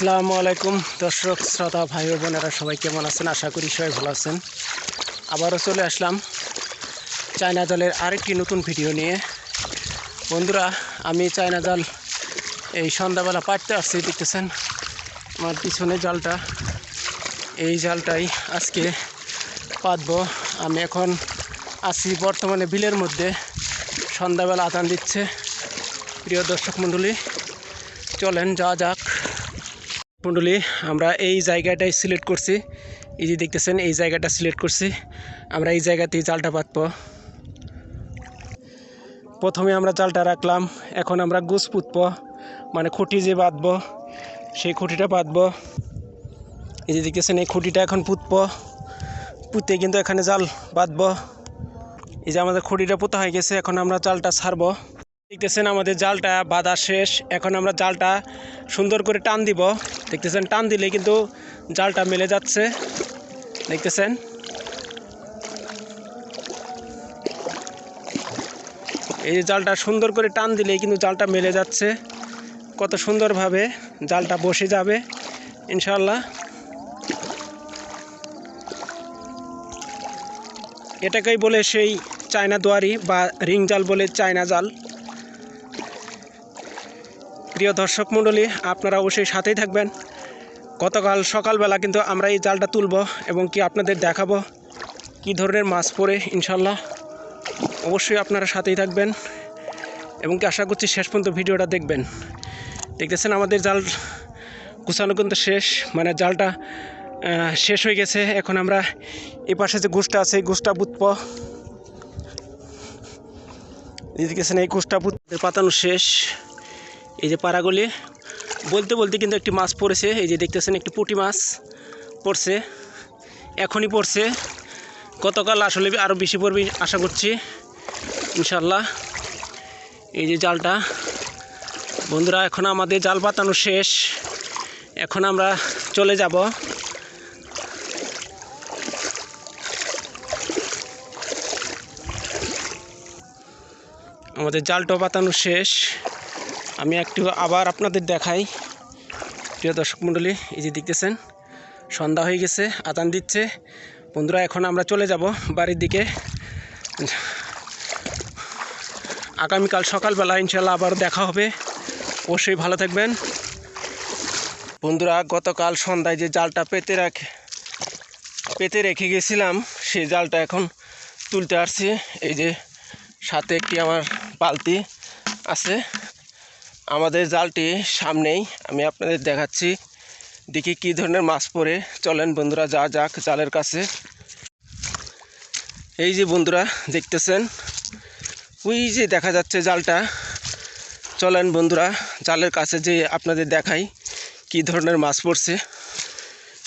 আসসালামু আলাইকুম, দর্শক, শ্রোতা, ভাই বোনেরা, সবাই কেমন আছেন? আশা করি সবাই ভালো আছেন। আবারও চলে আসলাম চায়না জালের আরেকটি নতুন ভিডিও নিয়ে। বন্ধুরা, আমি চায়না জাল এই সন্ধ্যাবেলা পাড়তে আসছি, দেখতেছেন? আমার পিছনে জালটা। এই জালটাই আজকে পাতবো আমি এখন আছি বর্তমানে বিলের মধ্যে। সন্ধ্যাবেলা আদান দিচ্ছে। প্রিয় দর্শক মণ্ডলী, চলেন যাওয়া যাক। মণ্ডলী আমরা এই জায়গাটাই সিলেক্ট করছি। এই যে দেখতেছেন, এই জায়গাটা সিলেক্ট করছি। আমরা এই জায়গাতেই জালটা পাতব প্রথমে আমরা জালটা রাখলাম, এখন আমরা গুছ পুতব মানে খুঁটি যে বাঁধব, সেই খুঁটিটা বাঁধব। এই যে দেখতেছেন, এই খুঁটিটা এখন পুতব। পুঁতে কিন্তু এখানে জাল বাঁধব। এই যে আমাদের খুঁটিটা পোতা হয়ে গেছে, এখন আমরা জালটা ছাড়বো। দেখতেছেন, আমাদের জালটা বাঁধা শেষ। এখন আমরা জালটা সুন্দর করে টান দিব। দেখতেছেন, টান দিলে কিন্তু জালটা মেলে যাচ্ছে। দেখতেছেন। এই যে জালটা সুন্দর করে টান দিলেই কিন্তু জালটা মেলে যাচ্ছে। কত সুন্দরভাবে জালটা বসে যাবে ইনশাল্লাহ এটাকেই বলে সেই চায়না দুয়ারি বা রিং জাল বলে চায়না জাল। প্রিয় দর্শক মণ্ডলী, আপনারা অবশ্যই সাথেই থাকবেন। গতকাল সকালবেলা কিন্তু আমরা এই জালটা তুলব এবং কি আপনাদের দেখাবো কি ধরনের মাছ পড়ে ইনশাল্লাহ অবশ্যই আপনারা সাথেই থাকবেন এবং কি আশা করছি শেষ পর্যন্ত ভিডিওটা দেখবেন। দেখতেছেন আমাদের জাল গুছানো কিন্তু শেষ মানে জালটা শেষ হয়ে গেছে। এখন আমরা এই পাশে যে গোষ্ঠটা আছে, এই গোষ্ঠটা বুতব এই দেখতেছেন, এই গোষ্ঠটা বুত পাতানো শেষ। এই যে পাড়াগুলি, বলতে বলতে কিন্তু একটি মাছ পড়েছে। এই যে দেখতেছেন একটি পুঁটি মাছ পড়ছে, এখনই পড়ছে। গতকাল আসলে আরও বেশি পড়বে আশা করছি ইনশাল্লাহ এই যে জালটা, বন্ধুরা, এখন আমাদের জাল পাতানো শেষ। এখন আমরা চলে যাব। আমাদের জালটা পাতানো শেষ। আমি একটু আবার আপনাদের দেখাই। প্রিয় দর্শক মণ্ডলী, এই যে দেখতেছেন, সন্ধ্যা হয়ে গেছে, আদান দিচ্ছে। বন্ধুরা, এখন আমরা চলে যাব বাড়ির দিকে। আগামীকাল সকালবেলা ইনশাল্লাহ আবার দেখা হবে। অবশ্যই ভালো থাকবেন। বন্ধুরা, গতকাল সন্ধ্যায় যে জালটা পেতে রাখে, পেতে রেখে গেছিলাম, সেই জালটা এখন তুলতে আসছি। এই যে সাথে একটি আমার বালতি আছে। আমাদের জালটি সামনেই, আমি আপনাদের দেখাচ্ছি। দেখি কি ধরনের মাছ পড়ে। চলেন বন্ধুরা, যা যাক জালের কাছে। এই যে বন্ধুরা, দেখতেছেন? ওই যে দেখা যাচ্ছে জালটা। চলেন বন্ধুরা, জালের কাছে যে আপনাদের দেখাই কী ধরনের মাছ পড়ছে।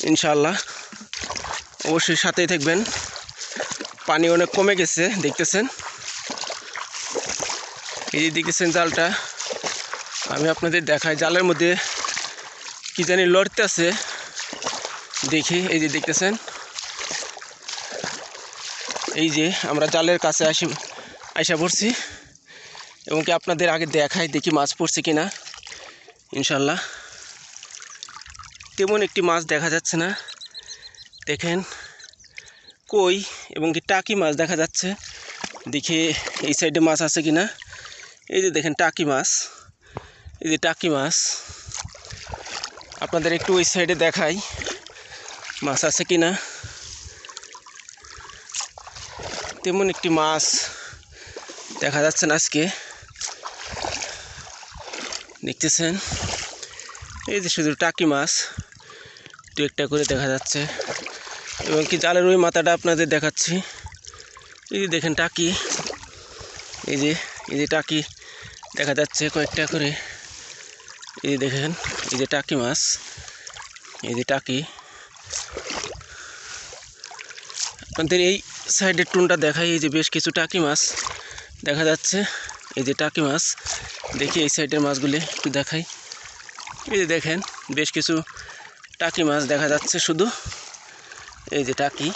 ইনশাল্লাহ অবশ্যই সাথেই থাকবেন। পানি অনেক কমে গেছে, দেখতেছেন? এই যে দেখতেছেন জালটা। আমি আপনাদের দেখাই, জালের মধ্যে কি জানি লড়তে আছে। দেখি, এই যে দেখতেছেন? এই যে আমরা জালের কাছে আসি, আইসা পড়ছি। এবং কি আপনাদের আগে দেখাই, দেখি মাছ পড়ছে কি না ইনশাল্লাহ। তেমন একটি মাছ দেখা যাচ্ছে না। দেখেন, কই এবং কি টাকি মাছ দেখা যাচ্ছে। দেখি এই সাইডে মাছ আছে কি না এই যে দেখেন, টাকি মাছ। এই যে টাকি মাছ। আপনাদের একটু ওই সাইডে দেখাই, মাছ আছে কি না তেমন একটি মাছ দেখা যাচ্ছে না আজকে। দেখতেছেন? এই যে শুধু টাকি মাছ, দু একটা করে দেখা যাচ্ছে। এবং কি জালের ওই মাথাটা আপনাদের দেখাচ্ছি। এই যে দেখেন টাকি। এই যে এই যে টাকি দেখা যাচ্ছে কয়েকটা করে। এই যে দেখেন, এই যে টাকি মাছ, এই যে টাকি। আপনাদের এই সাইডের টুনটা দেখাই, এই যে বেশ কিছু টাকি মাছ দেখা যাচ্ছে। এই যে টাকি মাছ, দেখি এই সাইডের মাছগুলি একটু দেখাই। এই যে দেখেন, বেশ কিছু টাকি মাছ দেখা যাচ্ছে শুধু। এই যে টাকি,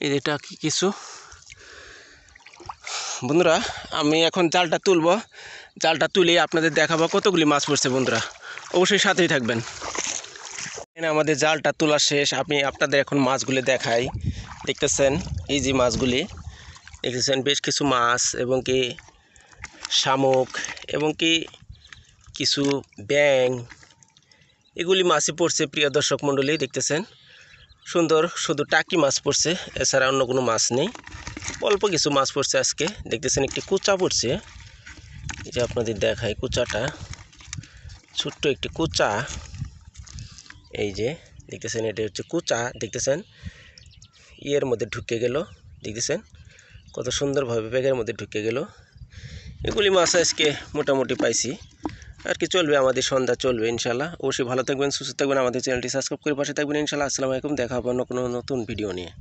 এই যে টাকি কিছু। বন্ধুরা, আমি এখন জালটা তুলবো। জালটা তুলে আপনাদের দেখাবো কতগুলি মাছ পড়ছে বন্ধুরা। অবশ্যই সাথেই থাকবেন। এখানে আমাদের জালটা তোলা শেষ। আমি আপনাদের এখন মাছগুলি দেখাই। দেখতেছেন, এই যে মাছগুলি। দেখতেছেন, বেশ কিছু মাছ এবং কি শামুক এবং কি কিছু ব্যাং এগুলি মাছই পড়ছে, প্রিয় দর্শক মণ্ডলী, দেখতেছেন? সুন্দর, শুধু টাকি মাছ পড়ছে, এছাড়া অন্য কোনো মাছ নেই। অল্প কিছু মাছ পড়ছে আজকে। দেখতেছেন, একটি কুচা পড়ছে। এই যে আপনাদের দেখায় কুচাটা, ছোট্ট একটি কুচা। এই যে, দেখতেছেন, এটা হচ্ছে কুচা, দেখতেছেন? ইয়ের মধ্যে ঢুকে গেল, দেখতেছেন? কত সুন্দরভাবে ব্যাগের মধ্যে ঢুকে গেল। এগুলি মাছ আজকে মোটামুটি পাইছি। আর কি চলবে, আমাদের সন্ধ্যা চলবে, ইনশাল্লাহ। অবশ্যই ভালো থাকবেন, সুস্থ থাকবেন। আমাদের চ্যানেলটি সাবস্ক্রাইব করে পাশে থাকবেন, ইনশাল্লাহ। আসসালামু আলাইকুম, দেখা হবে অন্য কোনো নতুন ভিডিও নিয়ে।